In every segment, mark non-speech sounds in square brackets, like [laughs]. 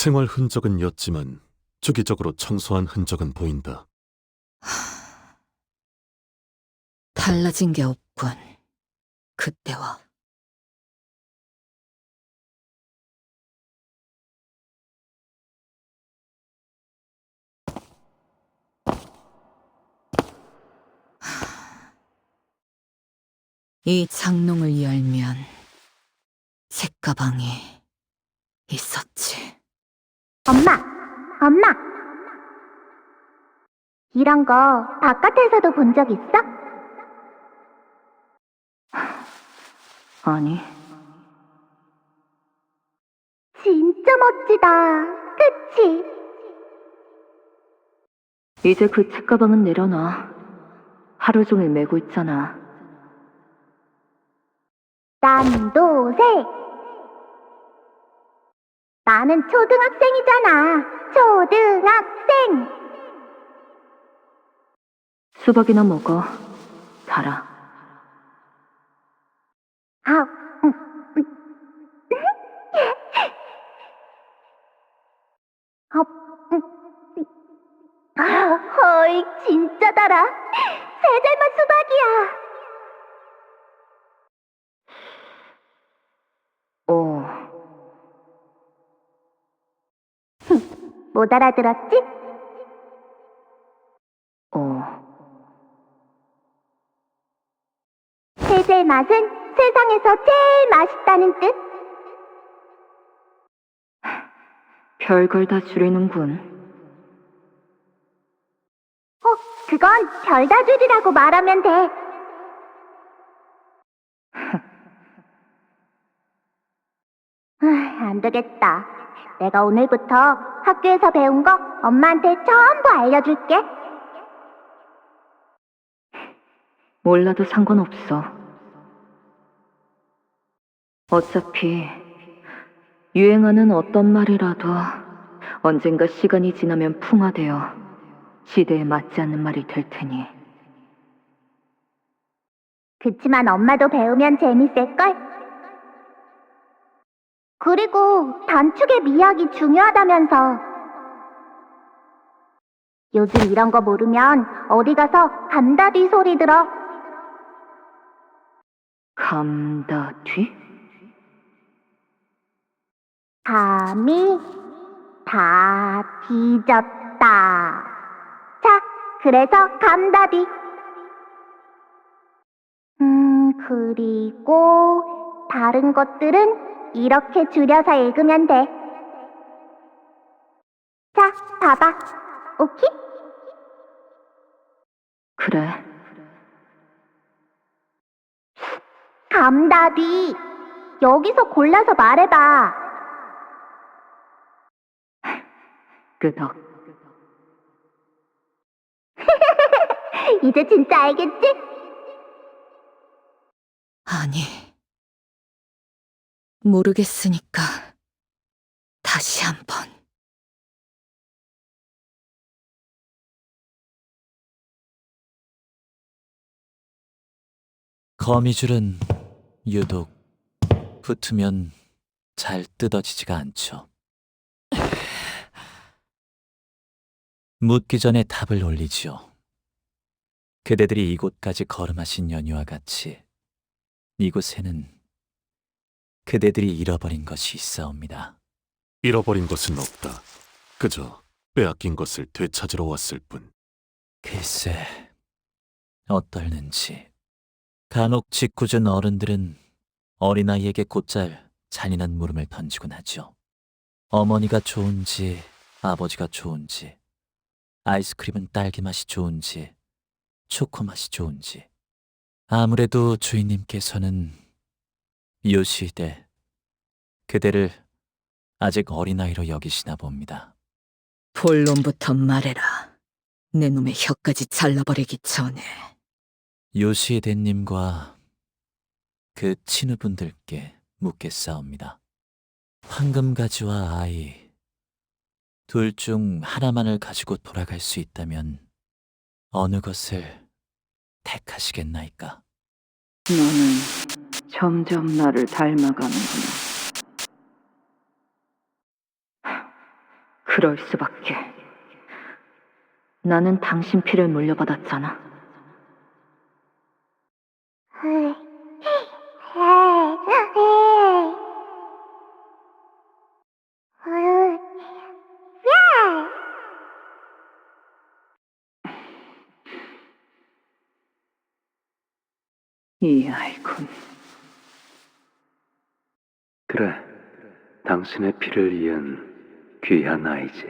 생활 흔적은 였지만 주기적으로 청소한 흔적은 보인다. 달라진 게 없군. 그때와. 이 장롱을 열면 책가방이 있었지. 엄마, 엄마. 이런 거 바깥에서도 본 적 있어? 아니, 진짜 멋지다. 그치? 이제 그 책가방은 내려놔. 하루 종일 메고 있잖아. 난도새. 나는 초등학생이잖아. 초등학생. 수박이나 먹어. 달아. 아, 음, 음. 아, 음, 음. 아, 헐, 진짜 달아. 새잘맛 수박이야. 어, 못 알아들었지? 어. 세제 맛은 세상에서 제일 맛있다는 뜻. 별걸 다 줄이는군. 어, 그건 별다줄이라고 말하면 돼. [laughs] 아, 안 되겠다. 내가 오늘부터 학교에서 배운 거 엄마한테 전부 알려줄게. 몰라도 상관없어. 어차피 유행하는 어떤 말이라도 언젠가 시간이 지나면 풍화되어 시대에 맞지 않는 말이 될 테니. 그치만 엄마도 배우면 재밌을걸? 그리고 단축의 미학이 중요하다면서. 요즘 이런 거 모르면 어디 가서 감다디 소리 들어. 감다 뒤? 감이 다 뒤졌다. 자, 그래서 감다디. 음, 그리고 다른 것들은 이렇게 줄여서 읽으면 돼. 자, 봐봐. 오케이? 그래. 감다디. 여기서 골라서 말해봐. 끄덕. [laughs] 이제 진짜 알겠지? 아니. 모르겠으니까 다시 한 번. 거미줄은 유독 붙으면 잘 뜯어지지가 않죠. [sighs] 묻기 전에 답을 올리지요. 그대들이 이곳까지 걸음하신 연유와 같이 이곳에는 그대들이 잃어버린 것이 있사옵니다. 잃어버린 것은 없다. 그저 빼앗긴 것을 되찾으러 왔을 뿐. 글쎄, 어떨는지. 간혹 짓궂은 어른들은 어린아이에게 곧잘 잔인한 물음을 던지곤 하죠. 어머니가 좋은지, 아버지가 좋은지, 아이스크림은 딸기 맛이 좋은지, 초코 맛이 좋은지. 아무래도 주인님께서는 요 시대, 그대를 아직 어린아이로 여기시나 봅니다. 본론부터 말해라. 내 놈의 혀까지 잘라버리기 전에. 요시대님과 그 친구분들께 묻겠사옵니다. 황금가지와 아이, 둘 중 하나만을 가지고 돌아갈 수 있다면 어느 것을 택하시겠나이까? 너는 점점 나를 닮아가는구나. 그럴 수밖에. 나는 당신 피를 물려받았잖아. 이 아이군. 그래, 당신의 피를 이은 귀한 아이지.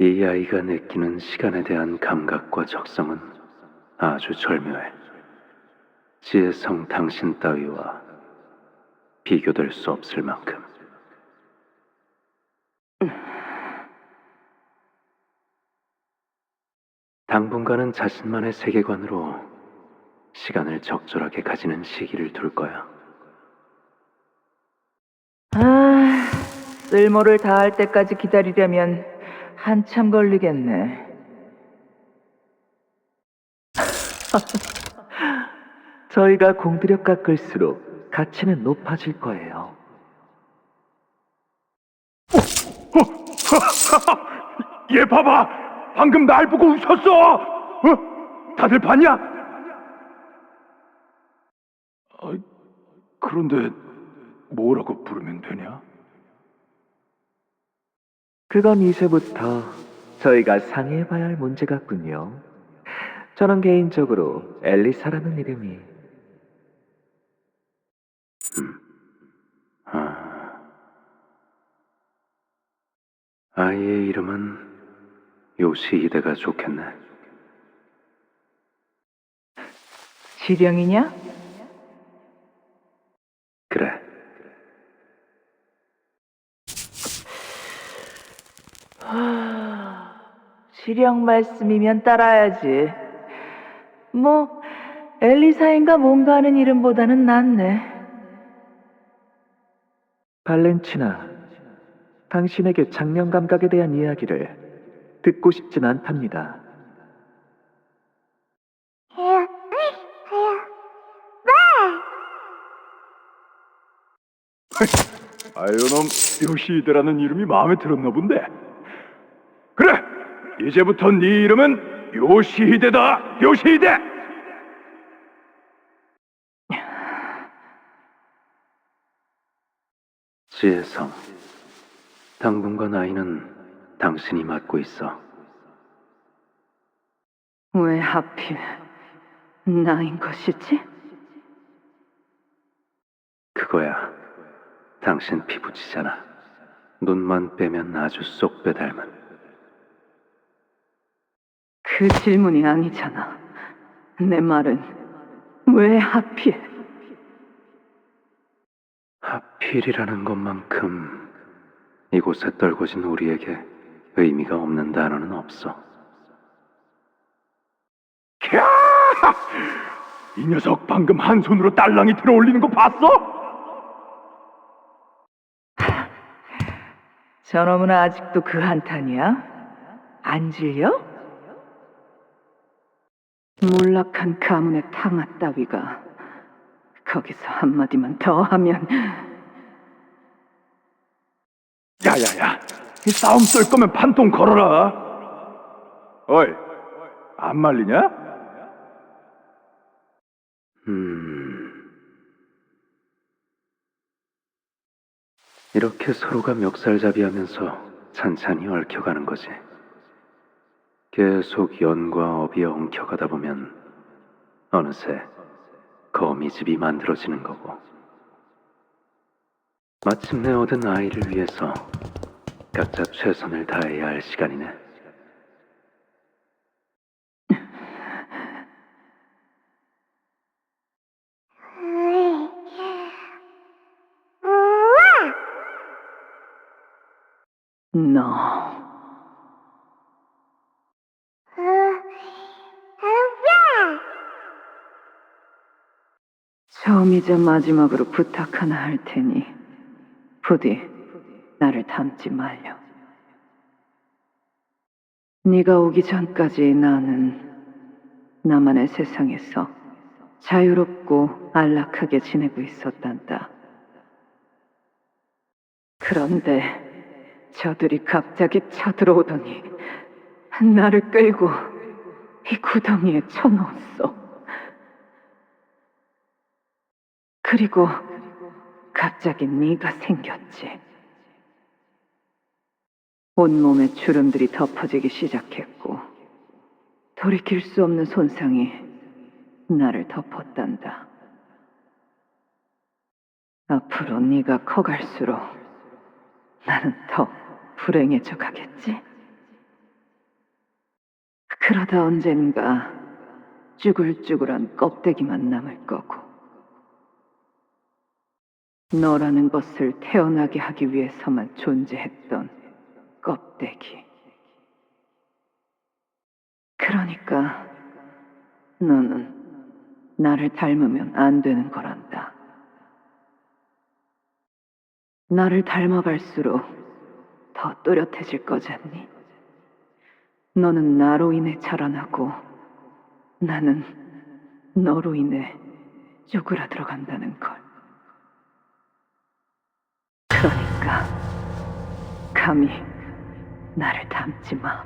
이 아이가 느끼는 시간에 대한 감각과 적성은 아주 절묘해. 지혜성 당신 따위와 비교될 수 없을 만큼. 당분간은 자신만의 세계관으로 시간을 적절하게 가지는 시기를 둘 거야. 아, 쓸모를 다할 때까지 기다리려면 한참 걸리겠네. [laughs] 저희가 공들여 깎을수록 가치는 높아질 거예요. [laughs] 얘 봐봐! 방금 날 보고 웃었어! 어? 다들 봤냐? 아, 그런데 뭐라고 부르면 되냐? 그건 이제부터 저희가 상의해봐야 할 문제 같군요. 저는 개인적으로 엘리사라는 이름이 아, 아이의 이름은 요시히데가 좋겠네. 지령이냐? 그래, 지령 말씀이면 따라야지. 뭐 엘리사인가 뭔가 하는 이름보다는 낫네. 발렌치나, 당신에게 장면 감각에 대한 이야기를 듣고 싶진 않답니다. 아유, 놈 요시히데라는 이름이 마음에 들었나 본데. 이제부터 네 이름은 요시히데다! 요시히데! 지혜성. 당분간 아이는 당신이 맡고 있어. 왜 하필 나인 것이지? 그거야. 당신 피부치잖아. 눈만 빼면 아주 쏙 빼닮은. 그 질문이 아니잖아. 내 말은 왜 하필? 하필이라는 것만큼 이곳에 떨궈진 우리에게 의미가 없는 단어는 없어. 캬! 이 녀석 방금 한 손으로 딸랑이 들어 올리는 거 봤어? 저놈은 아직도 그 한탄이야? 안 질려? 몰락한 가문의 탕아 따위가 거기서 한마디만 더 하면 야야야, 이 싸움 쏠 거면 판통 걸어라. 어이, 안 말리냐? 음. 이렇게 서로가 멱살잡이하면서 찬찬히 얽혀가는 거지. 계속 연과 업이 엉켜가다 보면 어느새 거미집이 만들어지는 거고. 마침내 얻은 아이를 위해서 각자 최선을 다해야 할 시간이네. 너 처음이자 마지막으로 부탁 하나 할 테니 부디 나를 닮지 말려. 네가 오기 전까지 나는 나만의 세상에서 자유롭고 안락하게 지내고 있었단다. 그런데 저들이 갑자기 쳐들어오더니 나를 끌고 이 구덩이에 쳐넣었어. 그리고 갑자기 네가 생겼지. 온몸에 주름들이 덮어지기 시작했고 돌이킬 수 없는 손상이 나를 덮었단다. 앞으로 네가 커갈수록 나는 더 불행해져 가겠지? 그러다 언젠가 쭈글쭈글한 껍데기만 남을 거고 너라는 것을 태어나게 하기 위해서만 존재했던 껍데기. 그러니까 너는 나를 닮으면 안 되는 거란다. 나를 닮아갈수록 더 또렷해질 거잖니? 너는 나로 인해 자라나고 나는 너로 인해 쪼그라들어 간다는 걸. 그러니까 감히 나를 닮지 마.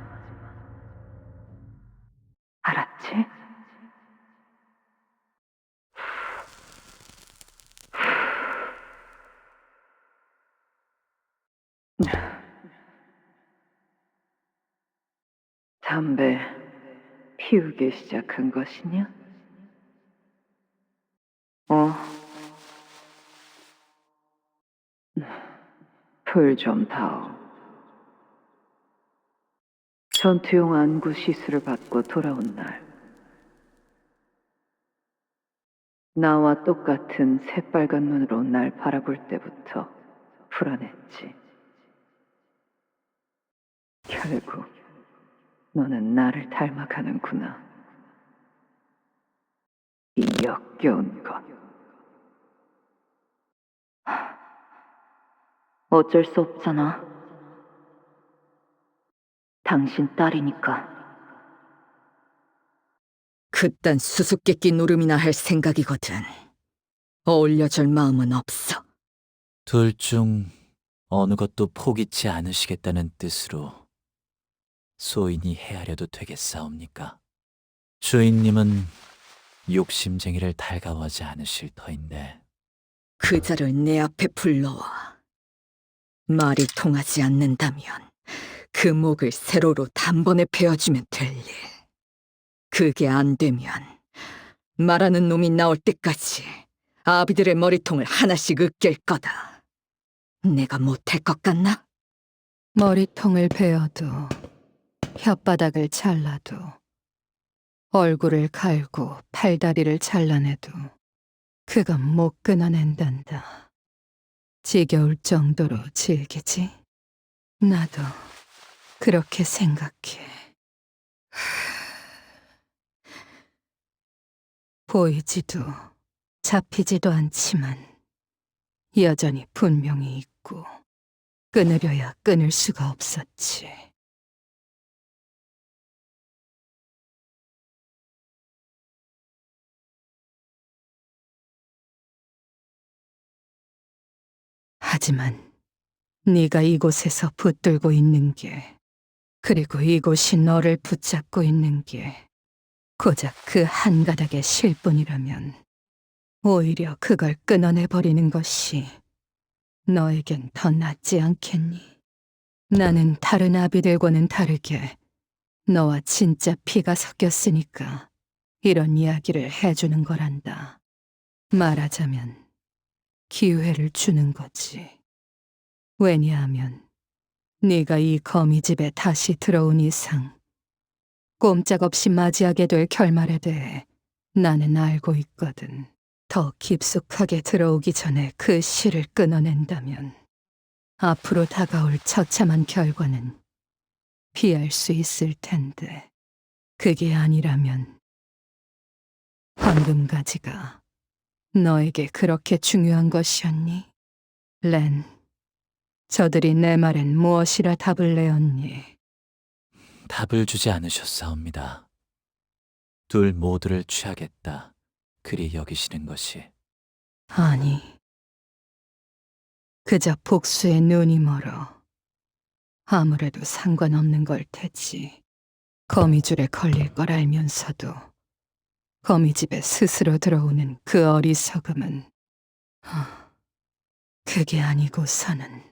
알았지? 담배 피우기 시작한 것이냐? 어. 불좀 다오. 전투용 안구 시술을 받고 돌아온 날. 나와 똑같은 새빨간 눈으로 날 바라볼 때부터 불안했지. 결국 너는 나를 닮아가는구나. 이 역겨운 것. 어쩔 수 없잖아. 당신 딸이니까. 그딴 수수께끼 노름이나 할 생각이거든. 어울려줄 마음은 없어. 둘 중 어느 것도 포기치 않으시겠다는 뜻으로 소인이 헤아려도 되겠사옵니까? 주인님은 욕심쟁이를 달가워하지 않으실 터인데 그 자를 내 앞에 불러와. 말이 통하지 않는다면 그 목을 세로로 단번에 베어주면 될 일. 그게 안 되면 말하는 놈이 나올 때까지 아비들의 머리통을 하나씩 으깰 거다. 내가 못할 것 같나? 머리통을 베어도 혓바닥을 잘라도 얼굴을 갈고 팔다리를 잘라내도 그건 못 끊어낸단다. 지겨울 정도로 질기지? 나도 그렇게 생각해. [sighs] 보이지도 잡히지도 않지만 여전히 분명히 있고 끊으려야 끊을 수가 없었지. 하지만 네가 이곳에서 붙들고 있는 게 그리고 이곳이 너를 붙잡고 있는 게 고작 그 한 가닥의 실뿐이라면 오히려 그걸 끊어내 버리는 것이 너에겐 더 낫지 않겠니? 나는 다른 아비들과는 다르게 너와 진짜 피가 섞였으니까 이런 이야기를 해주는 거란다. 말하자면 기회를 주는 거지. 왜냐하면 네가 이 거미집에 다시 들어온 이상 꼼짝없이 맞이하게 될 결말에 대해 나는 알고 있거든. 더 깊숙하게 들어오기 전에 그 실을 끊어낸다면 앞으로 다가올 처참한 결과는 피할 수 있을 텐데 그게 아니라면 황금가지가 너에게 그렇게 중요한 것이었니? 렌, 저들이 내 말엔 무엇이라 답을 내었니? 답을 주지 않으셨사옵니다. 둘 모두를 취하겠다. 그리 여기시는 것이 아니, 그저 복수에 눈이 멀어. 아무래도 상관없는 걸 테지. 거미줄에 걸릴 걸 알면서도 거미집에 스스로 들어오는 그 어리석음은 하, 그게 아니고서는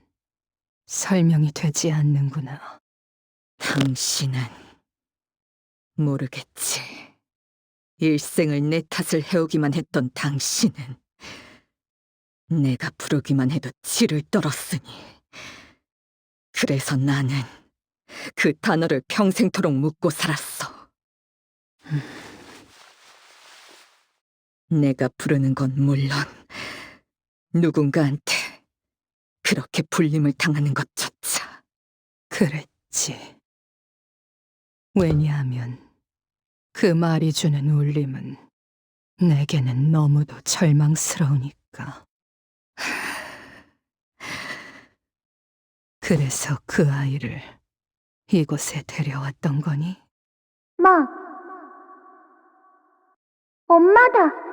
설명이 되지 않는구나. 당신은 모르겠지. 일생을 내 탓을 해오기만 했던 당신은 내가 부르기만 해도 치를 떨었으니 그래서 나는 그 단어를 평생토록 묻고 살았어. 음. 내가 부르는 건 물론 누군가한테 그렇게 불림을 당하는 것조차 그랬지. 왜냐하면 그 말이 주는 울림은 내게는 너무도 절망스러우니까. [sighs] 그래서 그 아이를 이곳에 데려왔던 거니? 마. 엄마다.